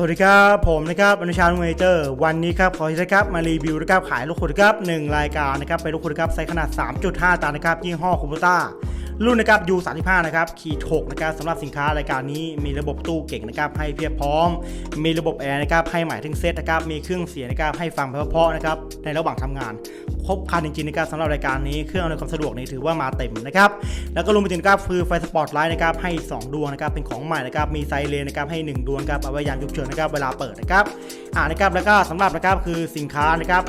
สวัสดีครับ ผมนะครับอนุชาลุงเมเจอร์วันนี้ครับขอที่นะครับมารีวิวนะครับขายลูกคุณครับหนึ่งรายการนะครับเป็นลูกคุณครับไซส์ขนาด 3.5 ตันนะครับยี่ห้อคูปต้า รุ่นนะครับ U35 นะครับขีด6นะครับสำหรับสินค้ารายการนี้มีระบบตู้เก่งนะครับให้เพียบพร้อม มีระบบแอร์นะครับให้หมายถึงเซตนะครับมีเครื่องเสียงนะครับให้ฟังเพาะๆนะครับในระหว่างทำงานครบครันจริงๆนะครับสำหรับรายการนี้เครื่องอำนวยความสะดวกนี่ถือว่ามาเต็มนะครับแล้วก็รวมไปถึงนะครับคือไฟสปอตไลท์นะครับให้อีกสองดวงนะครับเป็นของใหม่นะครับมีไซเรนนะครับให้หนึ่งดวงครับเอาไว้ยามฉุกเฉินนะครับเวลาเปิดนะครับอ่านะครับแล้วก็สำหรับนะครับคือสินค้านะครับ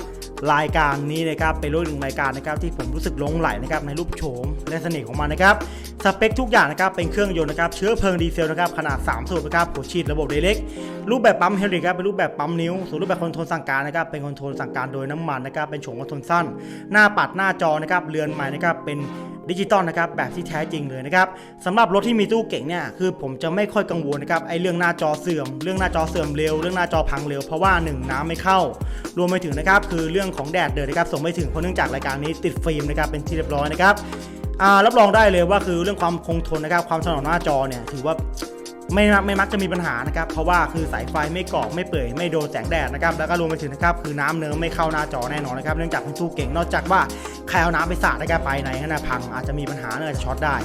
รายการนี้นะครับเป็นรุ่นหนึ่งรายการนะครับที่ผมรู้สึกหลงไหลนะครับในรูปโฉมและเสน่ห์ของมันนะครับสเปคทุกอย่างนะครับเป็นเครื่องยนต์นะครับเชื้อเพลิงดีเซลนะครับขนาด 3 สูบนะครับหัวฉีดระบบเดเล็กรูปแบบปั๊มเฮลิครับเป็นรูปแบบปั๊มนิ้วส่วนรูปแบบคอนโทรลสั่งการนะครับเป็นคอนโทรลสั่งการโดยน้ำมันนะครับเป็นโฉมคอนโทรลสั้น หน้าปัดหน้าจอนะครับเรือนใหม่นะครับเป็น ดิจิตอลนะครับแบบที่แท้จริงเลยนะครับสำหรับรถที่มีตู้เก่งเนี่ยคือผมจะไม่ค่อยกังวลนะครับไอเรื่องหน้าจอเสื่อม เรื่องหน้าจอเสื่อมเร็ว เรื่องหน้าจอพังเร็วเพราะว่าหนึ่งน้ำไม่เข้า รวมไปถึงนะครับคือเรื่องของแดดเดือดนะครับส่งไม่ถึงเพราะเนื่องจากรายการนี้ติดฟิล์มนะครับเป็นที่เรียบร้อยนะครับอ่ารับรองได้เลยว่าคือเรื่องความคงทนนะครับความสนองหน้าจอเนี่ยถือว่าไม่มักไม่มักจะมีปัญหานะครับ เพราะว่าคือสายไฟไม่เกาะไม่เปื่อยไม่โดนแสงแดดนะครับแล้วก็รวมไปถึงนะครับคือน้ำเนิ้มไม่เข้าหน้าจอแน่นอนนะครับเนื่องจากเป็นตู้เก่งนอกจากว่า ใครเอาน้ำไปสาดนะครับไปในขณะพังอาจจะมีปัญหาเนื่องจากช็อตได้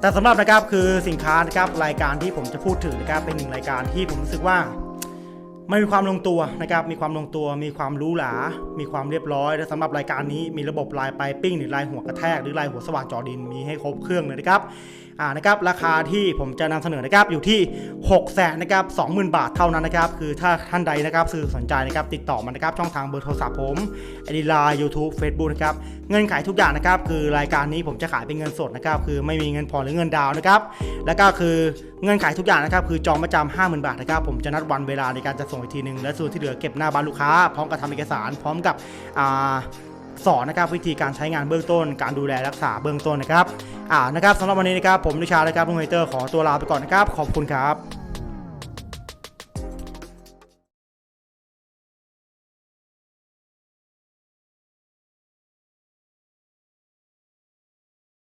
แต่สำหรับนะครับคือสินค้านะครับรายการที่ผมจะพูดถึงนะครับเป็นหนึ่งรายการที่ผมรู้สึกว่า มันมีความลงตัวนะครับ มีความลงตัว มีความรู้หลามีความเรียบร้อย และสำหรับรายการนี้มีระบบลายปลายปิ้ง หรือลายหัวกระแทก หรือลายหัวสว่านจอดิน มีให้ครบเครื่องเลยนะครับ อ่า นะครับ ราคาที่ผมจะนำเสนอนะครับ อยู่ที่6แสนนะครับ20,000บาทเท่านั้นนะครับ คือถ้าท่านใดนะครับสื่อสนใจนะครับ ติดต่อมานะครับ ช่องทางเบอร์โทรศัพท์ผมอดีไลน์ยูทูบเฟซบุ๊กนะครับ เงินขายทุกอย่างนะครับ คือรายการนี้ผมจะขายเป็นเงินสดนะครับ คือไม่มีเงินผ่อนหรือเงินดาวน์นะครับ แล้วก็คือ เงินขายทุกอย่างนะครับคือจองประจำ50,000บาทนะครับผมจะนัดวันเวลาในการจะส่งอีกทีหนึ่งและส่วนที่เหลือเก็บหน้าบ้านลูกค้า พร้อมกับทำเอกสาร พร้อมกับสอนนะครับวิธีการใช้งานเบื้องต้น การดูแลรักษาเบื้องต้นนะครับอ่านะครับสำหรับวันนี้นะครับผมนิชานะครับลุงไฮเตอร์ขอตัวลาไปก่อนนะครับขอบคุณครับ